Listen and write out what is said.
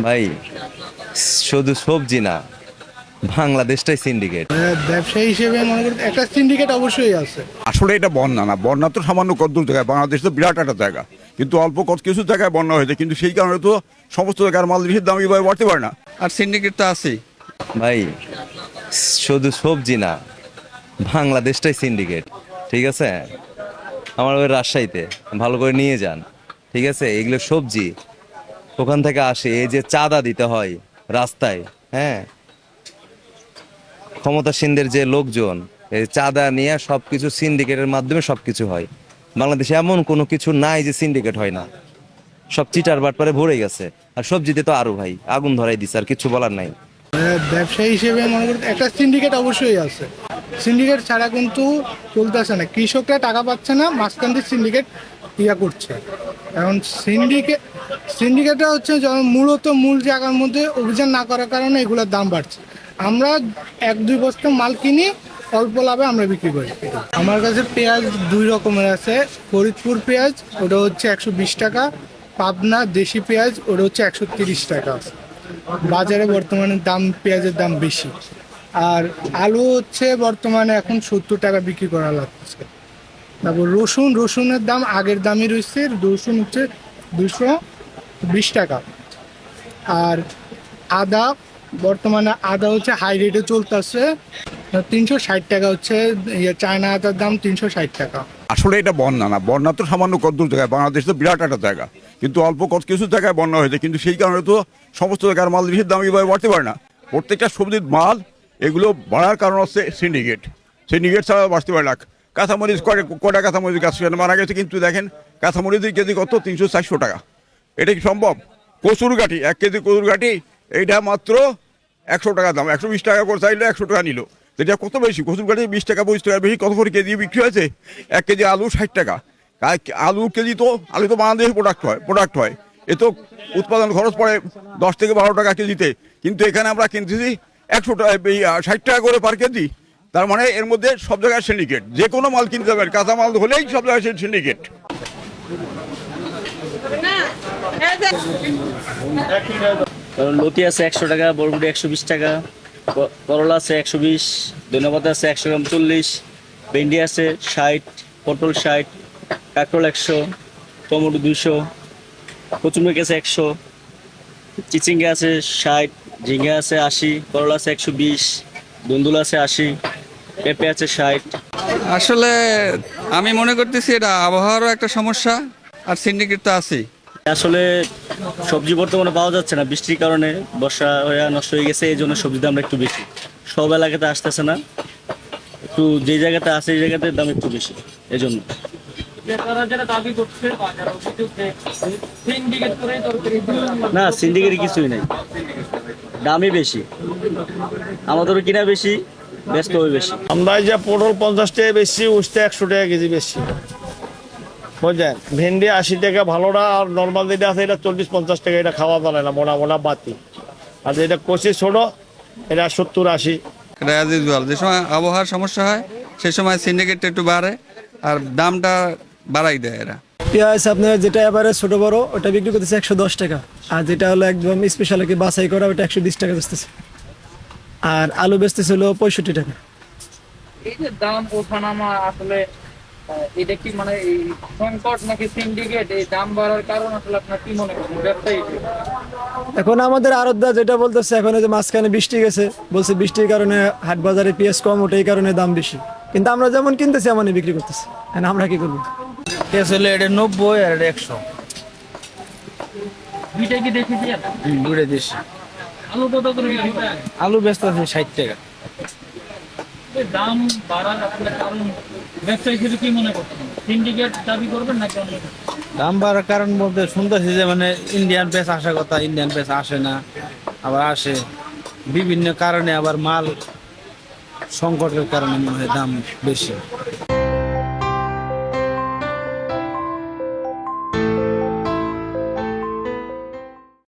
ভাই শুধু সবজি না বাংলাদেশটাই সিন্ডিকেট ব্যবসায়ী হিসেবে মনে করি একটা সিন্ডিকেট অবশ্যই আছে। আসলে এটা বন্যা না বন্যা তো সামান্য কদ্দূর জায়গায় বাংলাদেশ তো বিরাট একটা জায়গা। কিন্তু অল্প কত কিছু জায়গায় বন্যা হয়েছে কিন্তু সেই কারণে তো সমস্ত জায়গার মাল জিনিসের দাম এইভাবে বাড়তে পারে না। আর সিন্ডিকেট তো আছেই। ভাই শুধু সবজি না বাংলাদেশটাই সিন্ডিকেট ঠিক আছে? আমার ওই রাজশাহীতে ভালো করে নিয়ে যান ঠিক আছে? এগুলো সবজি ওখান থেকে আসে, এই যে চাঁদা দিতে হয় রাস্তায় হ্যাঁ? ক্ষমতাসীনদের যে লোকজন, এই চাঁদা নিয়ে সবকিছু সিন্ডিকেটের মাধ্যমে সবকিছু হয়। বাংলাদেশে এমন কোনো কিছু নাই যে সিন্ডিকেট হয় না। সব চিটার বাটপারে ভরে গেছে। আর সবজিতে তো আরও ভাই, আগুন ধরাই দিছে, আর কিছু বলার নাই। ব্যবসায়ী হিসেবে মনে করি একটা সিন্ডিকেট অবশ্যই আছে। সিন্ডিকেট ছাড়া কিন্তু চলতেছে না। কৃষকরা টাকা পাচ্ছে না, মাঝখান দিয়ে সিন্ডিকেট ইয়া করছে। এখন সিন্ডিকেট সিন্ডিকেটটা হচ্ছে মূলত মূল জায়গার মধ্যে অভিযান না করার কারণে এগুলোর দাম বাড়ছে। আমরা এক, দুই বস্তা মাল কিনি, অল্প লাভে আমরা বিক্রি করি। আমার কাছে পেঁয়াজ দুই রকমের আছে। ফরিদপুর পেঁয়াজ, ওটা হচ্ছে একশো বিশ টাকা। পাবনা দেশি পেঁয়াজ, ওটা হচ্ছে একশো তিরিশ টাকা। বাজারে বর্তমানে দাম, পেঁয়াজের দাম বেশি। আর আলু হচ্ছে বর্তমানে এখন সত্তর টাকা বিক্রি করা লাগছে। তারপর রসুন, রসুনের দাম আগের দামই রয়েছে। রসুন হচ্ছে দুশো বিশ টাকা। আর আদা, বর্তমানে আদা হচ্ছে হাই রেটে চলতেছে তিনশো ষাট টাকা হচ্ছে ইয়ে চায়না আদার দাম তিনশো ষাট টাকা। আসলে এটা বন্যা না, বন্যা তো সামান্য কদ্দূর জায়গায়, বাংলাদেশ তো বিরাট একটা জায়গা। কিন্তু অল্প কত কিছু জায়গায় বন্যা হয়েছে, কিন্তু সেই কারণে তো সমস্ত জায়গার মাল জিনিসের দাম এইভাবে বাড়তে পারে না। প্রত্যেকটা সবজির মাল এগুলো বাড়ার কারণ হচ্ছে সিন্ডিকেট সিন্ডিকেট ছাড়া বাড়তে পারে না। কাঁচামরিচ কয়টা কাঁচামরিচ গাছ মারা গেছে, কিন্তু দেখেন, কাঁচামরিচের কেজি কত? তিনশো চারশো টাকা। এটা কি সম্ভব? কচুর গাঠি এক কেজি কচুর গাঠি এইটা মাত্র একশো টাকা দাম, একশো বিশ টাকা করে চাইলে একশো টাকা নিল। এটা কত বেশি? কচুর গাঠি বিশ টাকা, পঁচিশ টাকা বেশি, কত করে কেজি বিক্রি হয়েছে? এক কেজি আলু ষাট টাকা। আলু কেজি তো, আলু তো বাংলাদেশে প্রোডাক্ট হয় প্রোডাক্ট হয়। এ তো উৎপাদন খরচ পড়ে দশ থেকে বারো টাকা কেজিতে। কিন্তু এখানে আমরা কিনতেছি একশো টাকা ষাট টাকা করে পার কেজি। তার মানে এর মধ্যে সব জায়গায় সিন্ডিকেট যে কোনো মাল কিনতে যাবেন কাঁচা মাল হলেই সব জায়গায় সিন্ডিকেট লতি আছে একশো টাকা, বরবটি একশো বিশ টাকা করলা আছে একশো বিশ ধন্যবাদ আছে একশো গ্রাম চল্লিশ, ভেন্ডি আছে ষাট, পটল ষাট, কাঁকরোল একশো, টমেটো দুশো কচুরমুখ আছে একশো, চিচিঙ্গা আছে ষাট, ঝিঙ্গা আছে আশি, করলা আছে একশো বিশ দুন্দুল আছে আশি, পেঁপে আছে ষাট। আসলে আমি মনে করতেছি এটা আবহাওয়ারও একটা সমস্যা, আর সিন্ডিকেট তো আছেই। আসলে সবজি বর্তমানে পাওয়া যাচ্ছে না বৃষ্টির কারণে বর্ষা হয়ে নষ্ট হয়ে গেছে এই জন্য সবজির দামটা একটু বেশি। সব এলাকাতে আসতেছে না একটু যে জায়গাতে আছে এই জায়গাতে দাম একটু বেশি এই জন্য। না সিন্ডিকেট কিছুই নাই। দামই বেশি। আমাদেরও কিনা বেশি ব্যস্ত হয় বেশি। আমরা এই যে পটল পঞ্চাশ টাকা বেশি উঠতে একশো টাকা কেজি বেশি। বুঝলেন? ভেন্ডি আশি টাকা ভালোটা আর নর্মাল যেটা আছে এটা চল্লিশ পঞ্চাশ টাকা এটা খাওয়া যাবে না মোটা মোটা বাতি। আর যেটা কচি ছোট এটা সত্তর আশি। এটা অ্যাজ ইউজুয়াল যে সময় আবহাওয়ার সমস্যা হয় সেই সময় সিন্ডিকেটটা একটু বাড়ে আর দামটা বাড়াই দেয় এরা। পেঁয়াজ আপনার যেটা এবারে ছোট বড় ওটা বিক্রি করতেছে একশো দশ টাকা। আর যেটা হলো একদম স্পেশাল কি বাছাই করা ওটা একশো বিশ টাকা বেচতেছে। আর আলু বেচতেছে হলো পঁয়ষট্টি টাকা। এই যে দাম ওঠানামা আসলে এটা কি মানে এই সংকট নাকি সিন্ডিকেট এই দাম বাড়ার কারণ আসলে আপনার কি মনে করেন? ব্যবসায়ী এখন আমাদের আরতদা যেটা বলতেছে এখন যে মাঝখানে বৃষ্টি গেছে বলছে বৃষ্টির কারণে হাট বাজারে পেঁয়াজ কম ওঠে এই কারণে দাম বেশি। কিন্তু আমরা যেমন কিনতেছি এমনই বিক্রি করতেছি। এখন আমরা কি করব? আসলে এটা নব্বই আর এটা একশো। দুইটা কি দেখি দিয়ে দূরে দেশ। আলু কত করে আলু ব্যস্ত আছে ষাট টাকা। দাম বাড়ার কারণ দাম বাড়ার কারণ বলতে শুনতেছি যে মানে ইন্ডিয়ান পেস আসার কথা ইন্ডিয়ান পেস আসে না, আবার আসে। বিভিন্ন কারণে আবার মাল সংকটের কারণে মনে হয় দাম বেশি।